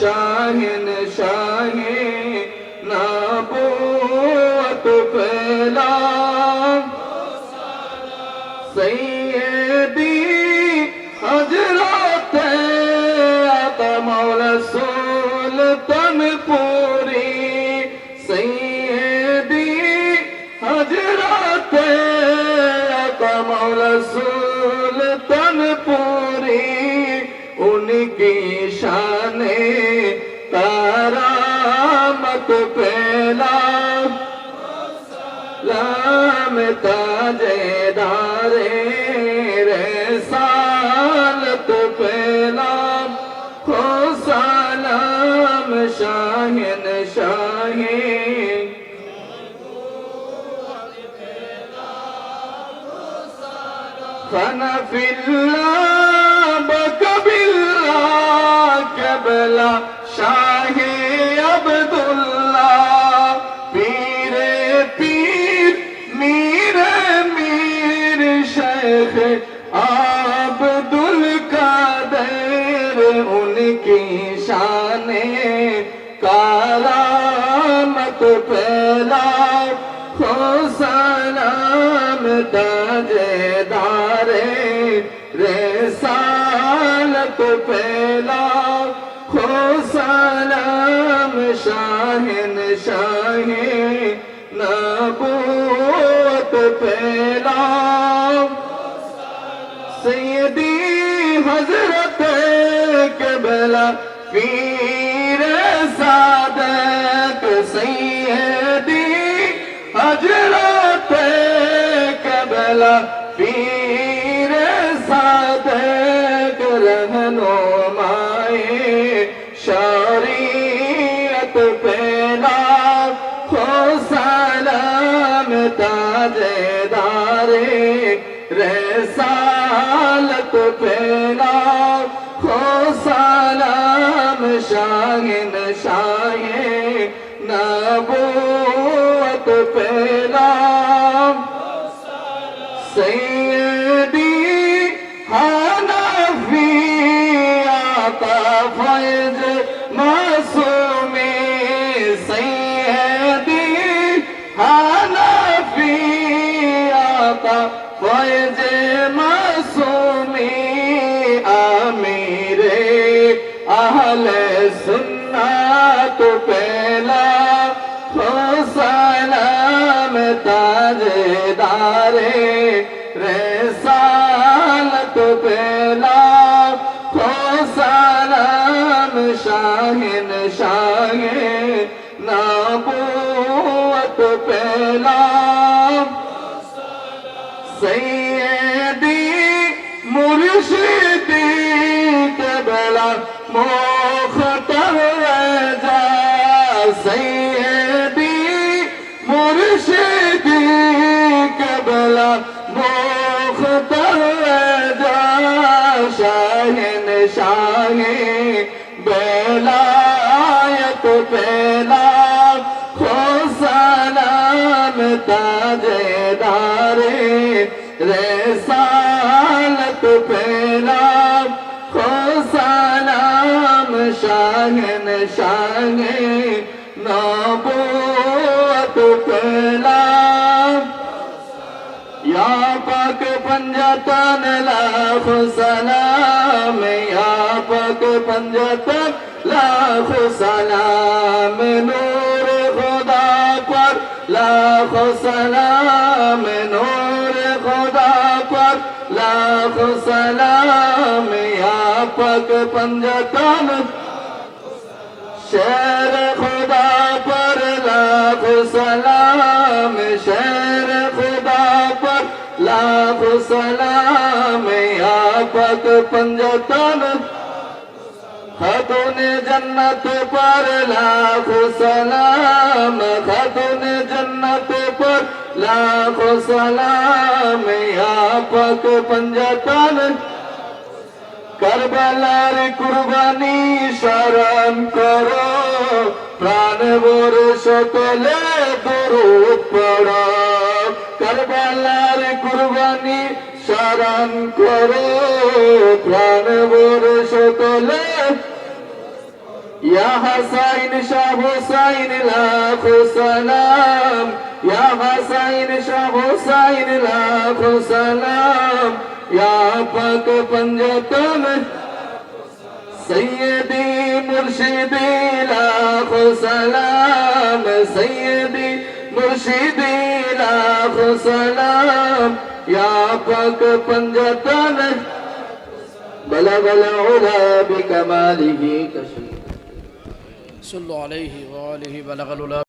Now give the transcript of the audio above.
شاہن شاہی نبوت پھیلا سیدی حضرت عطا مولا سو سلطن پوری ان کی شان تارا مت پھیلا۔ لام تاجے دارے فانا في الله بك بالله قبل شاهي عبد الله پیر پیر میر میر شیخ عبد القادر ان کی شان کرامت پھیلا ہو سلام تاجدار تو پھیلا ہو سلام شاہن شاہ نبوت پھیلا سیدی حضرت قبلہ پیر صادق سیدی حضرت قبلہ پیر صادق تاجے دارے رسالت پھیلا خو سالام شاہن شاہے نبوت پھیلا سیدی حنفی آتا فیض হয় যে মাসুমি আমি রে আহলে সুন্নাত পেলা হোসালাম তাজে দারে রেসালত পেলা হোসালাম শাহিন শাহে নাবুত পেলা। ताजेदारे रे सालत पे শাগন শাগে নবত পেলাম। ইয়া পাক পঞ্জতন লাখ সালাম, ইয়া পাক পঞ্জতন লাখ সালাম, নূর খোদা পর লাখ সালাম, নূর খোদা পর লাখ সালাম, ইয়া পঞ্জতন شیر خدا پر لاکھ سلام شیر خدا پر لاکھ سلام، یا پاک پنجتن خاتون جنت پر لاکھ سلام، خاتون جنت پر لاکھ سلام، یا پاک پنجتن কারবালার কুরবানি স্মরণ করো প্রাণ ভরে সকলে দরুদ কারবালার কুরবানি স্মরণ করো প্রাণ ভরে সকলে يا حسين شاه حسين لاکھ سلام يا حسين شاه حسين لاکھ سلام يا پاک پنجتن سيدي مرشدي لاکھ سلام سيدي مرشدي لاکھ سلام يا پاک پنجتن بلغ العلا بكماله كشف صلوا عليه وآله بلغ الأولى